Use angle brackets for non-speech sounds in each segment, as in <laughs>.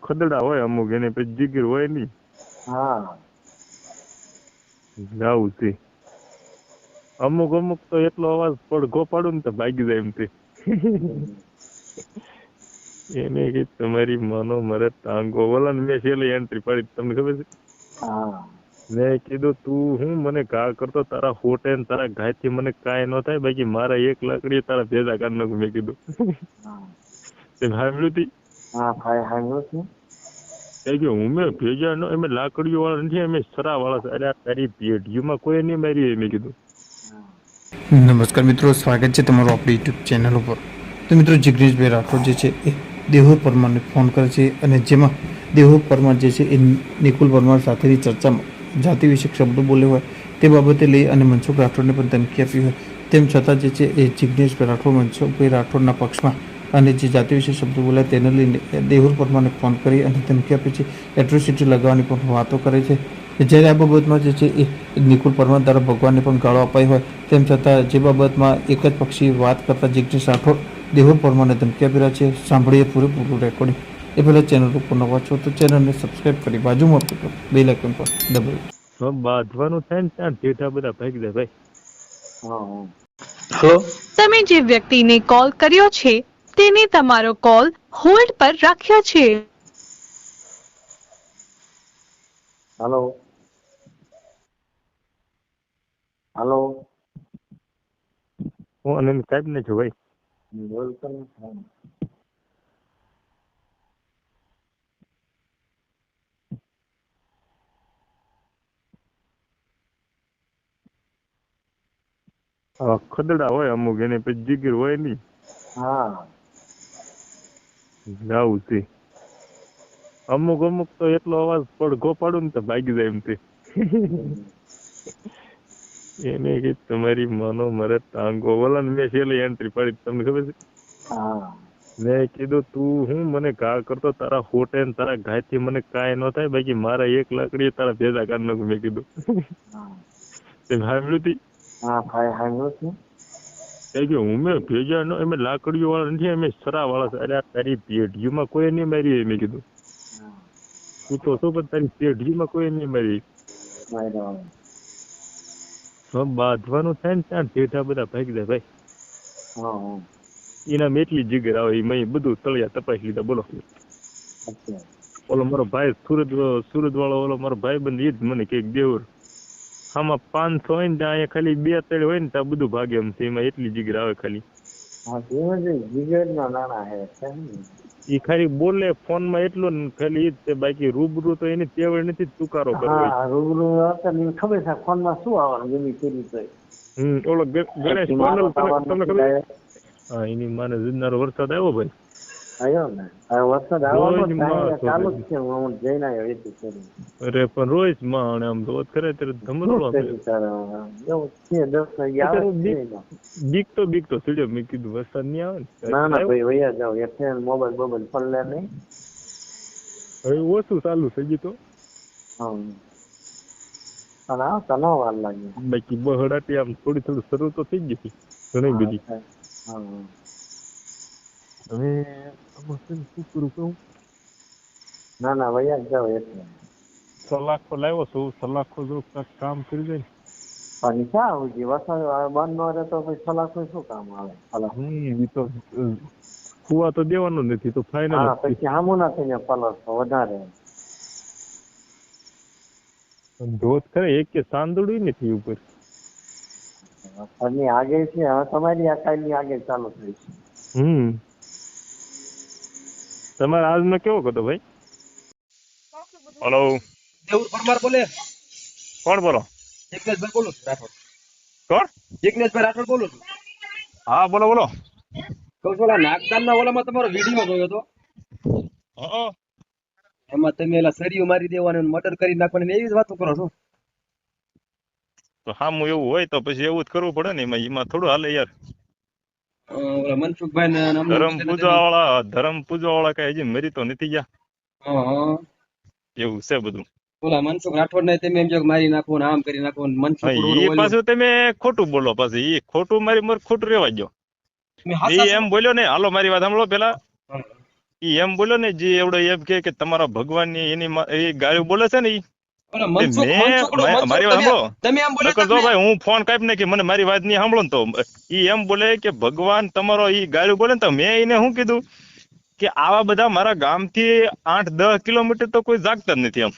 ખદડા હોય અમુક એને પછી જીગીર હોય નહીં. હા. છે. અમુક અમુક તો એટલો અવાજ પડઘો પાડું ને તો ભાગી જાય એમ તે. <laughs> એને કે તમારી માનો મરે ટાંગો. ઓલા મેં છેલ્લી એન્ટ્રી પાડી તમને ખબર છે? મેં કીધું તું હું મને ઘા કરતો તારા હોટે ને તારા ઘાયથી મને કાંઈ ન થાય બાકી મારા એક લાકડી તારા ભેજા કાઢ નાખું મેં કીધું. તે સાંભળ્યું હા ભાઈ હાંગ્યો છે? એ કે હું મેં ભેજા નો અમે લાકડીઓ વાળા નથી અમે સરા વાળા છે. અરે તારી પેઢીઓમાં કોઈ નહીં મારી મેં કીધું. નમસ્કાર મિત્રો સ્વાગત છે તમારું આપણી યુટ્યુબ ચેનલ ઉપર. તો મિત્રો જિગ્નેશભાઈ રાઠોડ જે છે એ દેહુ પરમારને ફોન કરે છે અને જેમાં દેહુ પરમાર જે છે એ નિકુલ પરમાર સાથેની ચર્ચામાં જાતિ વિશે શબ્દો બોલ્યો હોય તે બાબતે લઈ અને મનસુખ રાઠોડને પણ ધમકી આપી હોય. તેમ છતાં જે છે એ જિગ્નેશભાઈ રાઠોડ મનસુખભાઈ રાઠોડના પક્ષમાં અને જે જાતિ વિશે શબ્દ બોલાય તેને લઈને દેહુર પરમાને ફોન કરી અને ધમકી આપી છે. એટ્રોસિટી લગાવવાની પણ વાતો કરે છે. જ્યારે આ બાબતમાં જે છે એ નિકુલ પરમાર દ્વારા ભગવાનને પણ ગાળો અપાઈ હોય તેમ છતાં જે બાબતમાં એક જ પક્ષી વાત કરતા જિગ્નેશ રાઠોડ દેહુર પરમારને ધમકી આપી રહ્યા છે. સાંભળીએ પૂરેપૂરું રેકોર્ડિંગ એ પહેલાં ચેનલ ઉપર નવા છો તો ચેનલને સબસ્ક્રાઈબ કરી બાજુમાં બે લાઇકન પર દબાવી બાંધવાનું થાય ને ત્યાં ડેટા બધા ભાગી દે ભાઈ. હા હા. હલો તમે જે વ્યક્તિને કોલ કર્યો છે તેને તમારો કોલ હોલ્ડ પર રાખ્યો છે. હલો. હલો. હું અનિલ સાહેબ ને છું ભાઈ. ખદડા હોય અમુક એની પછી જીગીર હોય નહીં. હા. જાવું છે. અમુક અમુક તો એટલો અવાજ પડઘો પાડું ને તો ભાગી જાય એમ તે. <laughs> એને કે તમારી માનો મરે ટાંગો વલન મેં છેલ્લી એન્ટ્રી પાડી તમને ખબર છે? મેં કીધું તું હું મને ઘા કરતો તારા હોટે ને તારા ઘાયથી મને કાંઈ ન થાય બાકી મારા એક લાકડી તારા ભેજા કાઢ નાખું મેં કીધું. તે સાંભળ્યું હતી હા ભાઈ સાંભળ્યું છે. એ કે અમે ભેજા ન અમે લાકડીઓ વાળા નથી અમે સરા વાળા છે. અરે તારી પેઢીમાં કોઈ નહીં મારી મેં કીધું. તું તો શું પણ તારી પેઢીમાં કોઈ નહીં મારી. બાંધવાનું થાય ને ત્યાં ઠેઠા બધા ભાગી જાય ભાઈ. એના મેટલી એટલી જીગર આવે એ મેં બધું તળિયા તપાસી લીધા બોલો. ઓલો મારો ભાઈ સુરત સુરત વાળો ઓલો મારો ભાઈ બંધ એ જ મને કંઈક દેવર આમાં પાંચસો હોય ને ત્યાં અહીંયા ખાલી બે તળ હોય ને ત્યાં બધું ભાગે એમ છે. એમાં એટલી જીગર આવે ખાલી. એ ખાલી બોલે ફોનમાં એટલું ને ખાલી ઈ જ છે. બાકી રૂબરૂ તો એની તેવડ નથી ચુકારો કરવો રૂબરૂ ખબર છે ફોનમાં શું આવવાનું ગમે તેરી તો હમ ઓલો ગણેશ તમને ખબર હા એની માને જનારો વરસાદ આવ્યો ભાઈ. આવ્યો ને. વરસાદ આવવાનો રોજ ટાઈમ માણસો ચાલુ જ છે. છે હું જઈને આવ્યો એથી અરે પણ રોજમાં આમ ત્યારે ધમરોળો હવે? એવું છે દસ વાગે આવે જ છે એનો. બીક તો બીક તો સીડ્યો મેં કીધું વરસાદ નહીં આવે ને. ના ના ભાઈ વૈયા જાવ એટલે મોબાઈલ બોબાઈલ પલ્લે નહીં. હવે ઓછું ચાલુ થઈ ગયું તો? હમ અને આવતા ન વાર લાગે. બાકી બહડાટી આમ થોડી થોડી શરૂ તો થઈ ગઈ હતી ઘણી બધી. હવે આમાં શું કરું કહું? ના ના વૈયા જાવ એટલે સલાખો લાવ્યો છું સલાખો જો કામ કરી દે ને પણ ક્યાં આવું વરસાદ બંધ ન રહે તો પછી સલાખો શું કામ આવે? સલાહ હમ તો કુવા તો દેવાનું નથી તો ફાઇનલ હા પછી આમું ના થઈને પલર વધારે ધોધ ખરે એક કે સાંદડું નથી ઉપર. વરસાદની આગે છે હવે તમારી આ કાલની આગે ચાલુ થઈ છે. હમ. તમારે આજનો કેવો હતો ભાઈ? હલો દેવું પરમાર બોલે? કોણ બોલો? જિગ્નેશભાઈ બોલું છું રાઠોડ. કોણ? જિગ્નેશભાઈ રાઠોડ બોલું છું. હા બોલો બોલો. કહું છું નાગદાન ના ઓલામાં તમારો વીડિયો જોયો હતો હા. એમાં તમે એલા સરીઓ મારી દેવાનું મર્ડર કરી નાખવાની એવી જ વાતો કરો છો. તો હામું એવું હોય તો પછી એવું જ કરવું પડે ને એમાં એમાં થોડું હાલે યાર. મનસુખભાઈ ને અમને પૂજવા વાળા ધરમ પૂજવા વાળા કઈ હજી મરી તો નથી ગયા. એવું છે બધું? ઓલા મનસુખ રાઠોડ ને તમે એમ કહો મારી નાખો ને આમ કરી નાખો ને મનસુખ હા, ઓલું ઈ ઓલું. પાછું તમે ખોટું બોલો પાછું. એ ખોટું મારી મર ખોટું રેવા ગયો છો? એમ બોલ્યો ને હાલો મારી વાત સાંભળો પેલા. એ એમ બોલ્યો ને જે એવડો એમ કે કે તમારા ભગવાનની એની મા- એ ગાળ્યું બોલે છે ને ઈ. એમ હું ફોન કાપી મને મારી વાત નહીં સાંભળો તો. ઈ એમ બોલે કે ભગવાન તમારો ઈ ગાળું બોલે તો મેં એને શું કીધું? કે આવા બધા મારા ગામથી આઠ દસ કિલોમીટર તો કોઈ જાગતા નથી એમ.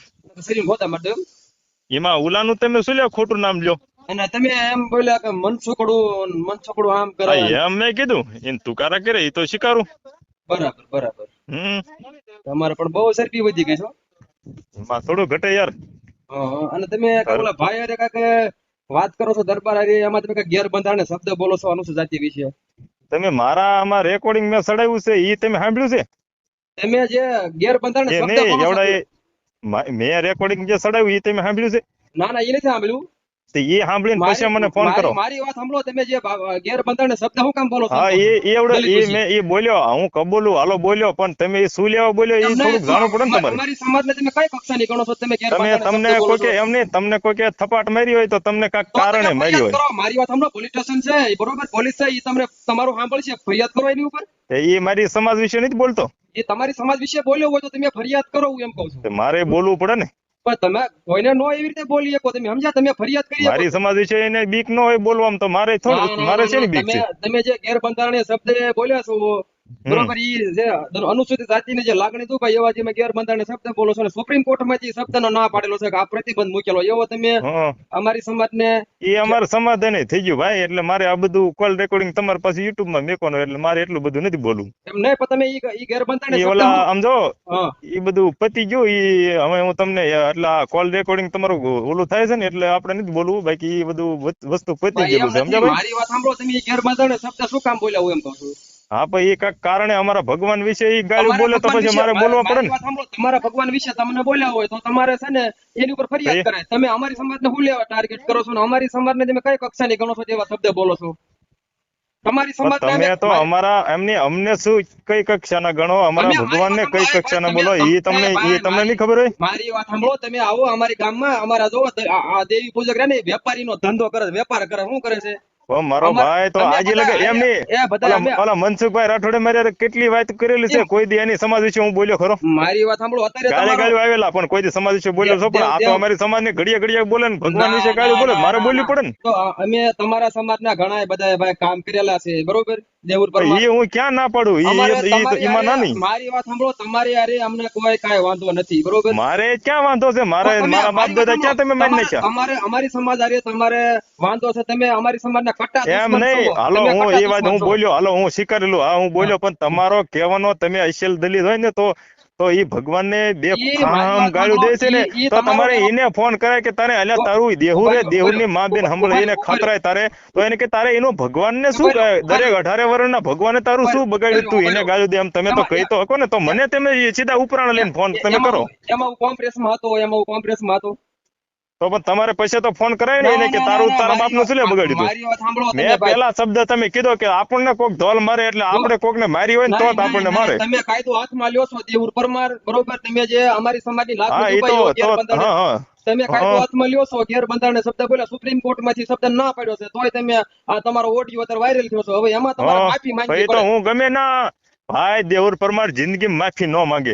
એમાં? ઉલાનું તમે શું લ્યો? ખોટું નામ લ્યો. અને તમે એમ બોલ્યા કે મનસુખડું મનસુખડું આમ કરે એમ. મેં કીધું. એને તુકારા કરે એ તો શિકારું. બરાબર બરાબર. હમ. તમારે પણ બહુ શરબી વધી ગઈ છો થોડું ઘટે યાર. અને તમે ઓલા ભાઈ અરે કાંઈક વાત કરો છો દરબાર હારે એમાં તમે કાંઈક ને શબ્દ બોલો છો અનુસૂચિત જાતિ વિશે? તમે મારા આમાં રેકોર્ડિંગ મેં ચડાવ્યું છે એ તમે સાંભળ્યું છે? તમે જે ગેરબંધારણ શબ્દ બોલો છો મેં રેકોર્ડિંગ જે ચડાવ્યું એ તમે સાંભળ્યું છે? ના ના એ નથી સાંભળ્યું. તો ઈ સાંભળીને પછી મને ફોન કરો. મારી વાત સાંભળો તમે જે બા- શબ્દ હું કામ બોલો હા એ એ એવડો એ. મેં એ બોલ્યો હું કબૂલું હાલો બોલ્યો પણ તમે એ શું લેવા બોલ્યો એ થોડુંક જાણવું પડે ને તમારે. અમારી સમાજને તમે કઈ કક્ષાની ગણો છો? તમે તમે તમને કોઈ કે એમ નહીં તમને કોઈ કે થપાટ મારી હોય તો તમને કાક કારણે મારી હોય. મારી વાત સાંભળો પોલીસ સ્ટેશન છે બરોબર પોલીસ છે એ તમને તમારું સાંભળશે. ફરિયાદ કરો એની ઉપર. એ મારી સમાજ વિશે નથી બોલતો. એ તમારી સમાજ વિશે બોલ્યો હોય તો તમે ફરિયાદ કરો હું એમ કહું છું. મારે બોલવું પડે ને. પણ તમે કોઈને નો એવી રીતે બોલી શકો તમે સમજ્યા? તમે ફરિયાદ કરી મારી સમાજ છે એને બીક ન હોય બોલવામાં તો મારે થોડું મારે છે ને બીક તમે છે? તમે જે ગેરબંધારણીય શબ્દ બોલ્યા છો બરોબર ઈ જે અનુસૂચિત જાતિને જે લાગણી દુભાઈ એવા જે તમે ગેરબંધારણીય શબ્દ બોલો છો સુપ્રીમ કોર્ટમાંથી ઈ શબ્દનો ના પાડેલો છે કે આ પ્રતિબંધ મૂકેલો. એવો તમે અમારી સમાજને એ અમારે સમાધાન થઈ ગયું ભાઈ એટલે મારે આ બધું કોલ રેકોર્ડિંગ તમારી પાસે યુટ્યુબમાં મેકવાનું એટલે મારે એટલું બધું નથી બોલવું. એમ નહીં પણ તમે ઈ ગેરબંધારણ એ ઓલા આમ જો એ બધું પતી ગયું ઈ હવે હું તમને એટલે આ કોલ રેકોર્ડિંગ તમારું ઓલું થાય છે ને એટલે આપણે નથી બોલવું બાકી એ બધું વસ્તુ પતી ગયું છે સમજ્યા મારી વાત સાંભળો તમે ઈ ગેરબંધારણીય શબ્દ શું કામ બોલ્યા હું એમ કહું છું હા પણ એ કાંઈક કારણે અમારા ભગવાન વિશે એ ગાળું બોલે તો પછી મારે બોલવા પડે ને. તમારા ભગવાન વિશે તમને બોલ્યા હોય તો તમારે છે ને એની ઉપર ફરિયાદ કરાય. તમે અમારી સમાજને શું લેવા ટાર્ગેટ કરો છો ને? અમારી સમાજને તમે કઈ કક્ષાની ગણો છો જેવા શબ્દ બોલો છો? તમારી સમાજ તમે તો અમારા એમની અમને શું કઈ કક્ષાના ગણો? અમારા અમે- ભગવાનને કઈ કક્ષાના બોલો? એ તમને ભાઈ, એ તમને નહીં ખબર હોય? મારી વાત સાંભળો. તમે આવો અમારી ગામમાં. અમારા જો આ દેવી પૂજક રહ્યા ને વેપારીનો ધંધો કરે વેપાર કરે શું કરે છે? ઓ મારો ભાઈ તો આજે લગે એમ નહીં. ઓલા- મનસુખભાઈ રાઠોડે મારી કેટલી વાત કરેલી છે? કોઈ દી એની સમાજ વિશે હું બોલ્યો ખરો? મારી વાત સાંભળો અત્યારે ગાળે તમારો- આવેલા પણ કોઈ દી સમાજ વિશે બોલ્યો છો? પણ આ તો અમારી અમારી સમાજને ઘડીએ ઘડીએ બોલે ને ભગવાન ના, વિશે ના, બોલે ના, મારે ના, બોલવું પડે ને. તો અમે તમારા સમાજ ના ઘણા બધા ભાઈ કામ કરેલા છે બરોબર? દેવુર પરમાર એ હું ક્યાં ના પાડું? ઈ- અમારે ઈ ઈ તો તમારી એમાં હારે- નાની. મારી વાત સાંભળો તમારી હારે અમને કોઈ કાંઈ વાંધો નથી બરોબર? મારે ક્યાં વાંધો છે? મારે મારા બાપ દાદા ક્યાં તમે મારી સાંભળો. અમારે અમારી સમાજ હારે તમારે વાંધો છે તમે અમારી સમાજના કટ્ટા એમ નહીં. હાલો હું એ વાત હું બોલ્યો. હાલો હું સ્વીકારેલું હા હું બોલ્યો પણ તમારો કહેવાનો તમે અસલ દલિત હોય ને તો તો ઈ ભગવાનને બે ફામ મારી દે છે ને તો તમારે એને ફોન કરાય કે તારે અલ્યા તારું દેહું રે દેહું ની માં બેન સંભળે એને ખતરાય તારે. તો એને કે તારે એનું ભગવાનને શું દરેક અઢારે વર્ષના ભગવાને તારું શું બગાડ્યું તું? એને ગાળ્યું દે એમ તમે તો કહી તો હકો ને તો મને તમે સીધા ઉપરાણ લઈને ફોન તમે કરો. એમાં હું કોમ્પ્રેસમાં હતો એમાં હું કોમ્પ્રેસમાં હતો. તો પણ તમારે પૈસા તો ફોન કરાય ને એને કે તારું તારા બાપનું શું લે સાંભળો તમે મેં પેલા શબ્દ તમે કીધો કે આપણને કોક ધોલ મારે એટલે આપણે કોકને મારી હોય ને તો જ આપણને મારે. તમે કાયદો હાથમાં લ્યો છો દેવુર પરમાર બરોબર? તમે જે અમારી સમાજની તો ગેરબંધારણીય- હા હા. તમે કાયદો હાથમાં લ્યો છો ગેરબંધારણીય શબ્દ બોલ્યા સુપ્રીમ કોર્ટમાંથી શબ્દ ના પાડ્યો છે તોય તમે આ તમારો ઓડિયો અત્યારે વાયરલ થયો છે. હવે એમાં તમારે માફી માંગવી તો પડે. હું ગમે ના ભાઈ દેવુર પરમાર જિંદગી માફી ન માંગે.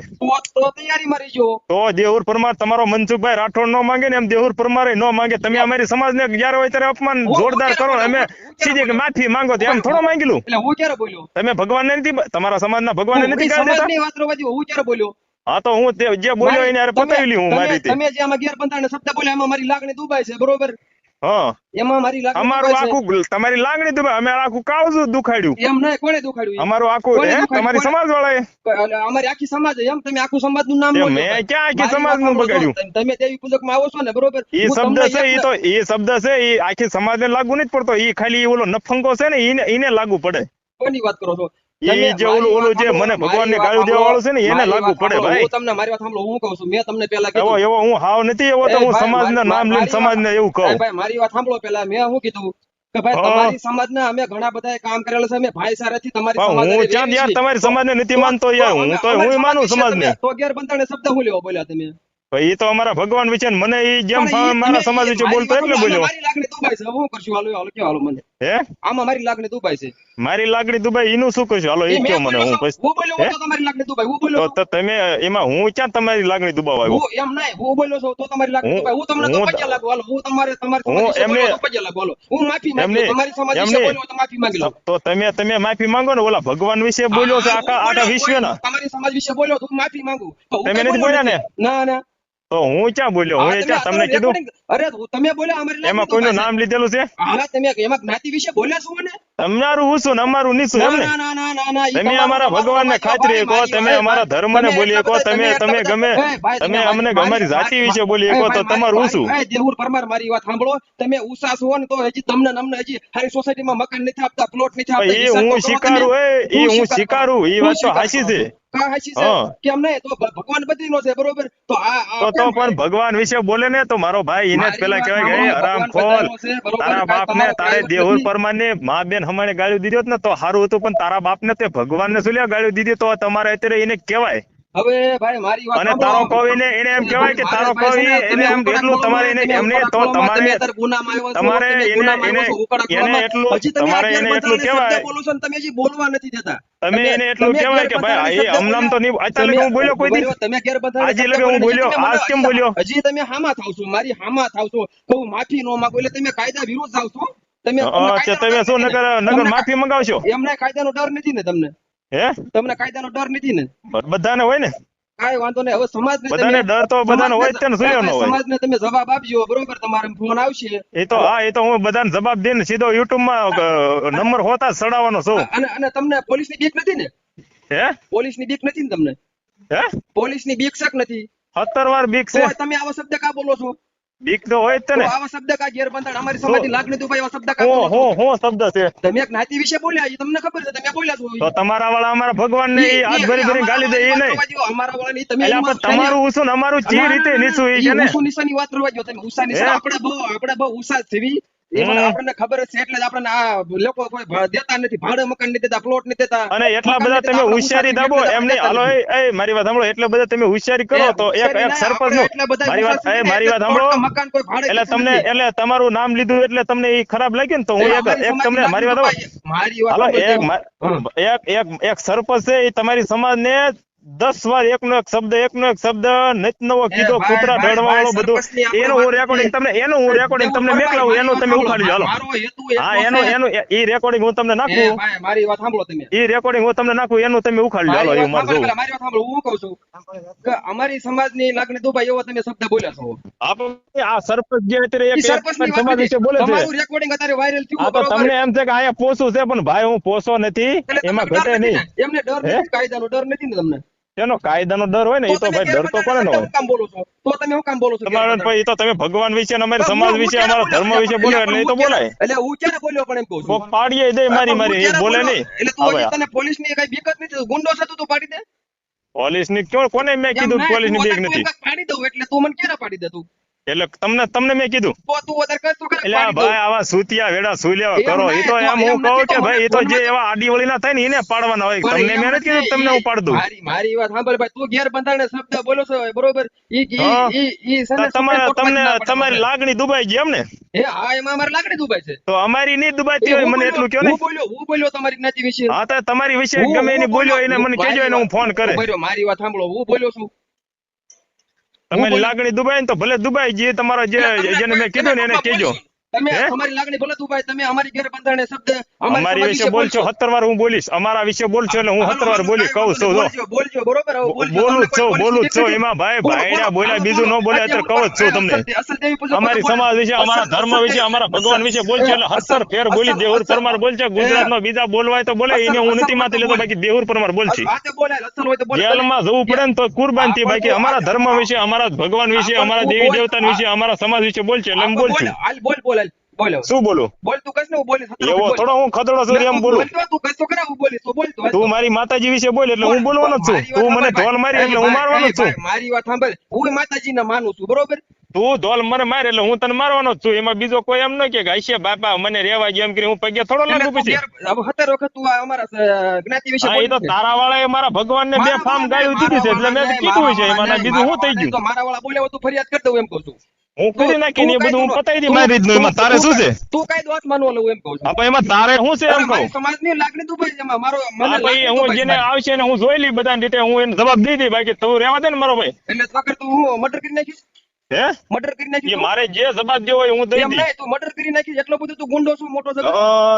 તો દેવુર પરમાર તમારો મનસુખભાઈ રાઠોડ ન માંગે ને એમ દેવુર પરમાર ન માંગે. તમે અમારી સમાજને જયારે હોય ત્યારે અપમાન જોરદાર કરો. અમે સીધી કે માફી માંગો એમ થોડો માંગેલું એટલે હું ક્યારે બોલ્યો તમે નથી તમારા ભગવાન ને નથી સમાજની વાત કરવા દો, હું ક્યારે બોલ્યો હા તો હું જે બોલ્યો એને પતાવી લી હું મારી રીતે. તમે જે આમાં ગેરબંધારણ શબ્દ બોલ્યા એમાં મારી લાગણી દુભાય છે બરોબર? એમાં મારી અમારું આખું તમારી લાગણી દુભાઈ અમે આખું કાવજું દુખાડ્યું. એમ નહીં કોને દુખાડ્યું અમારું આખું? તમારી સમાજ વાળા અમારી આખી સમાજ એમ? તમે આખું સમાજનું નામ મેં ક્યાં આખી સમાજનું બગાડ્યું? તમે દેવી પૂજકમાં આવો છો ને બરોબર? એ શબ્દ છે એ તો એ શબ્દ છે એ આખી સમાજને લાગુ નથી પડતો. એ ખાલી ઓલો નફંગો છે ને એને એને લાગુ પડે. કોની વાત કરો છો? ઈ જે ઓલું- ઓલું જે મને ભગવાનને મારી દેવા વાળું છે ને એને મારી લાગુ પડે ભાઈ. હું તમને મારી વાત સાંભળો હું કહું છું. મેં તમને પેલા કીધું. એવો હું હાવ નથી એવો તો એ હું ભાઈ, સમાજના મારી- નામ લઈને મારી સમાજને એવું કહું. ભાઈ મારી વાત સાંભળો પેલા મેં શું કીધું? કે ભાઈ તમારી સમાજના અમે ઘણા બધા કામ કરેલા છે. અમે ભાઈચારાથી તમારી સમાજ હું ક્યાં રહેવી યાર તમારી તો- સમાજને નથી માનતો યાર હું? તો હું માનું વિશે સમાજને. તો ગેરબંધારણીય શબ્દ હું લેવા બોલ્યા તમે. એ તો અમારા ભગવાન વિશે મને એ જેમ પણ ફાવે ઈ મારા હે? આમાં મારી લાગણી દુબાઈ છે. મારી લાગણી દુબાઈ એનું શું કહેશો? હાલો એ કહો મને હું પછી. હું તો તમારી લાગણી દુબાઈ હું બોલ્યો તો તમે એમાં હું ક્યાં તમારી લાગણી દુબાવા આવ્યો? એમ નહીં હું બોલ્યો છું તો તમારી લાગણી દુબાઈ. હું તમને તો પજ્યા લાગુ હાલો હું તમારે તમારી હું એમને પજ્યા લાગુ હાલો. હું માફી માંગુ તમારી સમાજ વિશે બોલ્યો તો માફી માંગી લો. તો તમે તમે માફી માંગો ને ઓલા ભગવાન વિશે બોલ્યો છે આખા આખા વિશ્વના? તમારી સમાજ વિશે બોલ્યો તો માફી માંગુ. તમે નથી બોલ્યા ને? ના ના. તો હું ક્યાં બોલ્યો? હું ક્યાં તમને કીધું? અરે તમે બોલ્યા અમારે એમાં કોઈનું નામ લીધેલું છે? તમે તમારું હું શું અમારું નહીં શું એમને તમે અમારા ભગવાનને ખાતરી કહો તમે અમારા ધર્મને બોલી કહો તમે તમે ગમે તમે અમને અમારી જાતિ વિશે બોલી કહો તો તમારું હું શું દેહુર પરમાર મારી વાત સાંભળો. તમે ઉસા છો ને તો હજી તમને અમને હજી સારી સોસાયટીમાં મકાન નથી આપતા પ્લોટ નથી આપતા એ હું શિકારું એ હું શિકારું એ વાત તો હાસી છે. તો ભગવાન તો પણ ભગવાન વિશે બોલે ને તો મારો ભાઈ એને જ પેલા કેવાય કે આરામ ખોલ તારા બાપ ને તારે દેહુર પરમાર ને મા બેન હમણે ગાળ્યું દીધો ને તો સારું હતું પણ તારા બાપ ને તે ભગવાન ને શું લે ગાળ્યું દીધી? તો તમારે અત્યારે એને કેવાય હવે ભાઈ મારી વાત અને તારો કવિને એને એમ કહેવાય કે તારો કવિ એને એમ કેટલું તમારે એને એમને તો તમારે તમારે એને એને એને એટલું તમારે એને એટલું કહેવાય. બોલો તમે હજી બોલવા નથી દેતા. તમે એને એટલું કહેવાય કે ભાઈ એ હમણાં તો નહીં અચાનક હું બોલ્યો કોઈ દી? તમે ઘેર બધા આજે લગે હું બોલ્યો? આજ કેમ બોલ્યો? હજી તમે હામા થાવ છો મારી હામા થાવ છો. કહું માફી નો માંગો એટલે તમે કાયદા વિરુદ્ધ થાવ છો. તમે તમે શું નગર નગર માફી મંગાવશો? એમને કાયદાનો ડર નથી ને તમને? તમને કાયદાનો ડર નથી ને? બધાને હોય ને? કાઈ વાંધો નહીં હવે સમાજને બધાને ડર તો બધાને હોય જ સુયો નો હોય. સમાજને તમે જવાબ આપજો બરોબર? તમારે ફોન આવશે. એ તો હા એ તો હું બધાને જવાબ દઈને સીધો YouTube માં નંબર હોતા સડાવવાનો છું. અને અને તમને પોલીસની બીક નથી ને? હે? પોલીસની બીક નથી ને તમને? હે? પોલીસની બીક શક નથી? 17 વાર બીક છે. તમે આવો શબ્દ કા બોલો છો? બીક તો હોય જ આવા શબ્દ કા ગેરબંધાણ? અમારી સમાજની લાગણી તો ભાઈ એવા શબ્દ કા હો હો હો શબ્દ છે. તમે એક નાતી વિશે બોલ્યા છે તમને ખબર છે તમે બોલ્યા છો તો તમારા વાળા અમારા ભગવાન ને હાથ ભરી ભરી ગાલી દે એ નહીં. અમારા વાળા ની તમે એટલે તમારું ઉસું અમારું જે રીતે નીસું એ છે ને. ઉસું નિશાની વાત કરવા જો તમે. ઉસા નિશા આપણે બહુ આપણે બહુ ઉસા જેવી તમે કરો તો એક એક મારી મારી વાત એટલે તમને એટલે તમારું નામ લીધું એટલે તમને એ ખરાબ લાગ્યું ને તો હું એક એક તમને મારી વાત એક એક એક સરપંચ છે એ તમારી સમાજને દસ વાર એકનો એક શબ્દ એકનો એક શબ્દ નત નવો કીધો કૂતરા ઢળવા વાળો બધું. એનું હું રેકોર્ડિંગ તમને એનું હું રેકોર્ડિંગ તમને મેકલાવું એનું તમે ઉપાડી લો હા એનું એનું એ રેકોર્ડિંગ હું તમને નાખું. મારી વાત સાંભળો તમે. એ રેકોર્ડિંગ હું તમને નાખું એનું તમે ઉખાડી લો એવું મારું મારી વાત સાંભળો હું કહું છું. કે અમારી સમાજની લાગણી દુભાઈ એવો તમે શબ્દ બોલ્યા છો. આપણે આ સરપંચ જે અત્યારે એક સમાજ વિશે બોલે છે. તમારું રેકોર્ડિંગ અત્યારે વાયરલ થયું તો તમને એમ છે કે આયા પોસું છે પણ ભાઈ હું પોસો નથી એમાં ઘટે નહીં. એમને ડર નથી કાયદાનો ડર નથી ને તમને? એનો કાયદાનો ડર હોય ને એ તો ભાઈ ડર તો કોને નો તો તમે હું કામ બોલો છો? તમારે ભાઈ તો તમે ભગવાન વિશે અમારા સમાજ વિશે અમારા ધર્મ વિશે બોલો એટલે એ તો બોલાય. એટલે હું ક્યારે બોલ્યો પણ એમ કહું છું? પાડીએ દે મારી મારી એ બોલે નહીં. એટલે તું તને પોલીસની કઈ બીક નથી ગુંડો છે તું પાડી દે? પોલીસની કોને મેં કીધું પોલીસની બીક નથી? પાડી દઉં એટલે તું મને ક્યારે પાડી દે તું? એટલે તમને તમને મેં કીધું. એટલે ભાઈ આવા સુતિયા વેડા સુલ્યા કરો. એ તો એમ હું કહું કે ભાઈ એ તો જે એવા આડીવળી ના થાય ને એને પાડવાના હોય. તમને મેં નથી કીધું તમને હું પાડ દઉં મારી વાત સાંભળ ભાઈ. તું ઘેર બંધાણે શબ્દ બોલો છો બરોબર? તમારે તમને તમારી લાગણી દુબાઈ ગઈ એમ એ હા એમાં અમારી લાગણી દુબાઈ છે. તો અમારી નહીં દુબાતી હોય? મને એટલું કહો ને? હું બોલ્યો હું બોલ્યો તમારી જ્ઞાતિ વિશે? હા તો તમારી વિશે ગમે એની બોલ્યો એને મને કેજો એને હું ફોન કરે. મારી વાત સાંભળો હું બોલ્યો છું. તમે લાગણી દુબાઈ ને તો ભલે દુબાઈ જે તમારા જે જેને મેં કીધું ને એને કેજો તમે અમારી લાગણી ભલે ભાઈ તમે અમારી ઘેર બંધારણે શબ્દ અમારી વિશે બોલશો. 70 વાર હું બોલીશ. અમારા વિશે બોલશો એટલે હું 70 વાર બોલી કહું છું જો. બોલજો બરોબર બોલું છું બોલું છું. એમાં ભાઈ ભાઈડા બોલ્યા બીજું ન બોલ્યા એટલે કહું છું તમને. અમારી સમાજ વિશે અમારા ધર્મ વિશે અમારા ભગવાન વિશે બોલશો એટલે 70 ફેર બોલી દેહુર પરમાર બોલશે ગુજરાતમાં બીજા બોલવાય તો બોલે એને હું નથી માથી લેતો બાકી દેહુર પરમાર બોલશી. જેલમાં જવું પડે ને તો કુરબાનથી બાકી અમારા ધર્મ વિશે અમારા ભગવાન વિશે અમારા દેવી દેવતા વિશે અમારા સમાજ વિશે બોલશે એટલે બોલશું બોલ બોલ. બોલ. મારી માતાજી વિશે બોલ એટલે હું બોલવાનો છું. તું મને ઢોલ મારી એટલે હું મારવાનો છું. મારી વાત સાંભળ. હું માતાજીને માનું છું બરોબર? તું ઢોલ મને માર એટલે હું તને મારવાનો જ છું. એમાં બીજો કોઈ એમ ન કે હશે બાપા મને રેવા જેમ કરી હું પગે થોડો લાગુ પછી એ તો તારા વાળા એ મારા ભગવાન ને. બે ફામ ગાયું દીધી છે એટલે મેં કીધું છે એમાં બીજું શું થઈ ગયું? મારા વાળા બોલ્યા તો ફરિયાદ કરી દઉં એમ કહું છું. હું કરી નાખી ને બધું હું પતાવી દઈ મારી રીતનું એમાં તારે શું છે? તું કઈ દોત માનવા લઉં એમ કહું છું. આપણે એમાં તારે શું છે એમ કહું? સમાજની લાગણી દુભાઈ છે મારો મને ભાઈ હું જેને આવશે ને હું જોઈ લઈ બધાની રીતે હું એને જવાબ દઈ દઈ બાકી તું રહેવા દે ને મારો ભાઈ. એટલે તો તું હું મટર કરી નાખીશ? હે? મર્ડર કરી એ મારે જે જવાબ દેવો હોય હું દઈ એમ દઈ નહીં તું મર્ડર કરી નાખ્યું એટલો બધો તું ગુંડો છું મોટો છે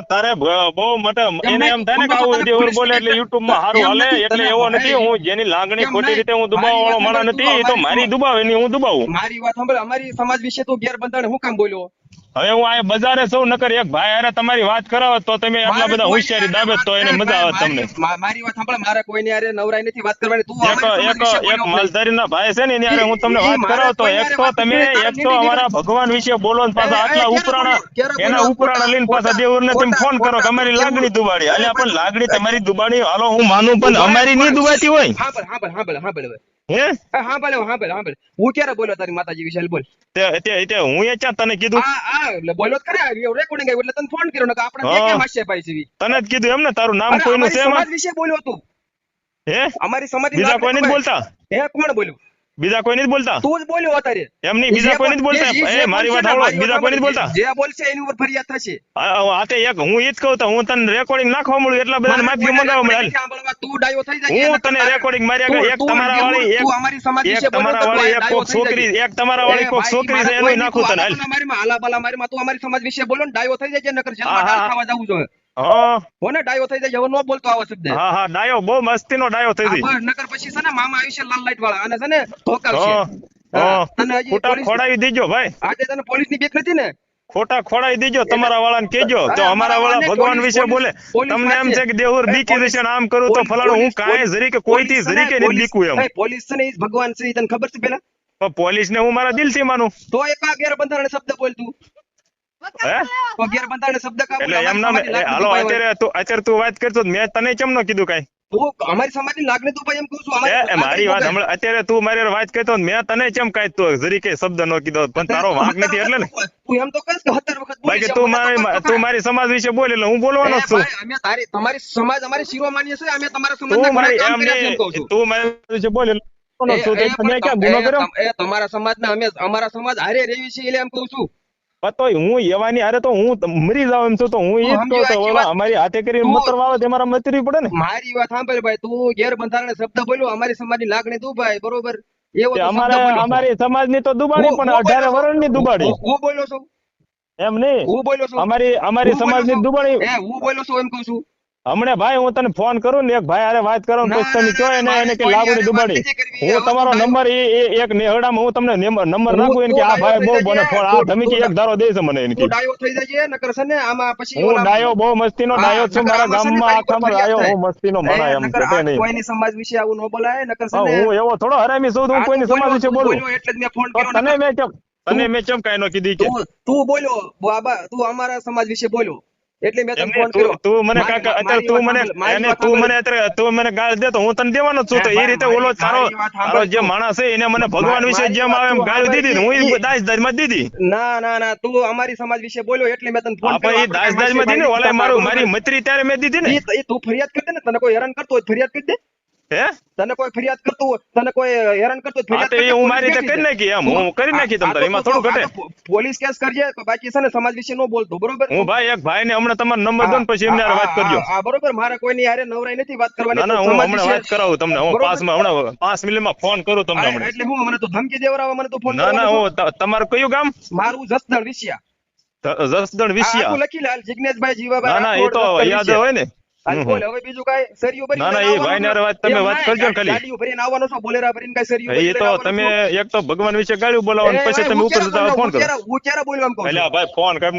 તારે બહુ મોટા એને એમ થાય ને કે આવું દેવર બોલે એટલે youtube માં હારું હાલે. એટલે એવો નથી હું જેની લાગણી ખોટી રીતે હું દુબાવવા વાળો માણસ નથી એ તો મારી દુબાવે એની હું દુબાવું. મારી વાત સાંભળ. અમારી સમાજ વિશે તું ગેરબંધારણ હું કામ બોલ્યો? હવે હું આ બજારે સૌ નકર એક ભાઈ અરે તમારી વાત કરાવો તો તમે આટલા બધા હોશિયારી દાબે તો એને મજા આવે તમને. મારી વાત સાંભળ મારે કોઈને હારે નવરાઈ નથી વાત કરવાની. તું એક એક બોલ્યો નહીં. ભાઈ છે ને એની હારે હું તમને વાત કરાવ તો એક તો તમે એક તો અમારા ભગવાન વિશે બોલો ને પાછા આટલા ઉપરાણા એના? ઉપરાણા લઈને પાછા દેવર ને તમે ફોન કરો કે અમારી લાગણી દુબાડી. અને પણ પણ- લાગણી તમારી દુબાડી હાલો હું માનું પણ અમારી નહીં દુબાતી હોય. હા પણ હા પણ હા પણ હા હે સાંભળ સાંભળ હું ક્યારે બોલ્યો તારી માતાજી વિશે? બોલ. તે તે તે હું એ ચા તને કીધું? હા આ એટલે બોલ્યો જ ખરા રેકોર્ડિંગ આવ્યું એટલે તને ફોન કર્યો ને કે આપણે હા. કેમ પાઈ છીએ? તને જ કીધું એમ ને તારું નામ કોઈનું અમારી છે સમાજ વિશે બોલ્યો તું. હે? અમારી સમાજ બીજા કોઈ નથી બોલતા? હે કોણ બોલ્યું? બીજા કોઈ નથી બોલતા? તું જ બોલ્યો અત્યારે. એમ નહીં બીજા કોઈ નથી બોલતા? એ મારી વાત સાંભળો બીજા કોઈ નથી બોલતા? જે બોલશે એની ઉપર ફરિયાદ થશે. આ- આ આ તે એક હું ઈ જ કહું તો હું તને રેકોર્ડિંગ નાખવા મળ્યું એટલા બધા મારે માફી મંગાવવા મળે. તું ડાયો થઈ જાય હું તને રેકોર્ડિંગ મારી આગળ એક તમારા વાળી એક અમારી સમાજ એક વિશે તમારા વાળી એક કોક છોકરી એક તમારા વાળી કોક છોકરી છે એનું નાખું તને હાલ આલા મારીમાં, હાલા બાલા મારીમાં તું અમારી સમાજ વિશે બોલો ને ડાયો થઈ જાય નકર જેલમાં ખાવા જવું જોઈએ. હા. ડાયો થઈ જાય હવે ન બોલતો આવો શબ્દ. હા હા ડાયો બહુ મસ્તીનો ડાયો થઈ આ ગઈ પછી છે ને મામા આયુષ્ય લાલ લાઈટ વાળા અને છે ને ધોકાવશે. હા હા, હા. તને હજી ખોટા ખોડાવી દેજો ભાઈ. આજે તને પોલીસની બીક નથી ને? ખોટા ખોડાવી દેજો તમારા વાળાને કેજો તો અમારા વાળા ભગવાન વિશે બોલે. તમને એમ છે કે દેહુર બીકી વિશે આમ કરું તો ફલાણું હું કાંઈ જરી કે કોઈથી પોલીસ છે જરી કે બીકું એમ. પોલીસ છે ને ઈ ભગવાન છે તને ખબર છે પેલા? પોલીસ ને હું મારા દિલથી માનું. તો એક આ ગેરબંધારણ શબ્દ બોલ મારી વાત લાગણી હમણાં અત્યારે તું મારી હારે વાત કરતો ને મેં તને કેમ કાંઈ તું જરી કે શબ્દ ન કીધો? પણ તારો વાંક નથી એટલે ને. તું એમ તો કહીશ કે 17 વખત બોલી બાકી છે, તું મને તો મારી કહેતો તું ખરા. મારી સમાજ વિશે બોલે એટલે હું બોલવાનો છું. તમારી સમાજ અમારી શિરોમાન્ય છે અમે તમારા છું. તું મારી વિશે બોલે તમારા સમાજના અમે અમારા સમાજ હારે રેવી છે એટલે એમ કહું છું. તોય હું એવાની હારે તો હું મરી જાઉં એમ છું તો હું એ જ કહું તો ઓલા અમારી હાથે કરીને મતર વાવે તે મારા મતરી પડે ને. મારી વાત સાંભળ ભાઈ તું ગેરબંધારણ શબ્દ બોલ્યો અમારી સમાજની લાગણી તું ભાઈ બરોબર? એવો અમારે અમારી સમાજની તો દુબાડી પણ હું અઢારે બોલ્યો છું. વર્ષની દુબાડી. હું- બોલ્યો છું? એમ નહીં. હું બોલ્યો છું? અમારી અમારી સમાજની દુબાડી એ હું બોલ્યો છું એમ કહું છું. હમણે ભાઈ હું તને ફોન કરું ને એક ભાઈ અરે વાત કરો ને તમે ના, એને એને કે લાગણી દુબાડી. હું તમારો નંબર એ એક નેહડામાં હું તમને નંબર નાખું એને કે આ ભાઈ બહુ બોને ફોન આ ધમકી એક ધારો દે છે મને એને કે ડાયો થઈ જાય નકર છે ને આમાં પછી હું ડાયો બહુ મસ્તીનો ડાયો છું મારા ગામમાં આખામાં ડાયો હું મસ્તીનો મારા એમ ઘટે નહીં. કોઈની સમાજ વિશે આવું ન બોલાય નકર છે હું એવો થોડો હરામી છું હું કોઈની સમાજ વિશે બોલું. એટલે જ મેં ફોન કર્યો તને મેં કેમ તને મેં કેમ કાંઈ ન કીધી કે? તું બોલ્યો બાબા તું અમારા સમાજ વિશે બોલ્યો. એટલે મેં તને ફોન કર્યો. તું મને કાકા અત્યારે તું મને એને તું મને અત્યારે તું મને ગાળ દે તો હું તને દેવાનો છું. તો એ રીતે ઓલો તારો તારો જે માણસ છે એને મને ભગવાન વિશે જેમ આવે એમ ગાળ દીધી હું એ દાસ દાજમાં દીધી. ના ના ના તું અમારી સમાજ વિશે બોલ્યો એટલે મેં તને ફોન કર્યો. એ દાસ દાજમાં દીધી ને ઓલા મારું મારી મત્રી ત્યારે મેં દીધી ને. તું ફરિયાદ કરી દે ને તને કોઈ હેરાન કરતો હોય ફરિયાદ કરી દે. હે? તને કોઈ ફરિયાદ કરતું હોય તને કોઈ હેરાન કરતું હોય ફરિયાદ એ હું મારી રીતે કરી નાખી એમ હું કરી નાખી તમ આ તારે તો એમાં થોડું ઘટે. પોલીસ કેસ કરજે બાકી છે ને સમાજ વિશે નો બોલતો બરોબર? હું ભાઈ એક ભાઈ ને હમણાં તમારો નંબર દો ને પછી એમને વાત કરજો. હા બરોબર મારે કોઈની હારે નવરાઈ નથી વાત કરવાની ના ના હું હમણાં વાત કરાવું તમને હું. પાંચમાં હમણાં પાંચ મિનિટમાં ફોન કરું તમને હમણાં. એટલે હું મને તો ધમકી દેવરાવા મને તો ફોન ના ના હું તમારું કયું ગામ? મારું જસદણ વિશિયા જસદણ વિશિયા લખી લે હાલ જિગ્નેશભાઈ જીવાભાઈ ના ના એ તો યાદ હોય ને. હવે બીજું કાંઈ સરિયું ભરીને ના, ના, એ ભાઈને હારે વાત તમે વાત કરજો ને ખાલી. ગાડીઓ ભરીને આવવાનો છો બોલેરા ભરીને કાંઈ સરિયું એ તો તમે એક તો ભગવાન વિશે ગાળ્યું બોલાવો પછી તમે ઉપર જતા ફોન કરો. હું ક્યારે બોલ્યો એમ કહું એટલે ભાઈ ફોન કરીને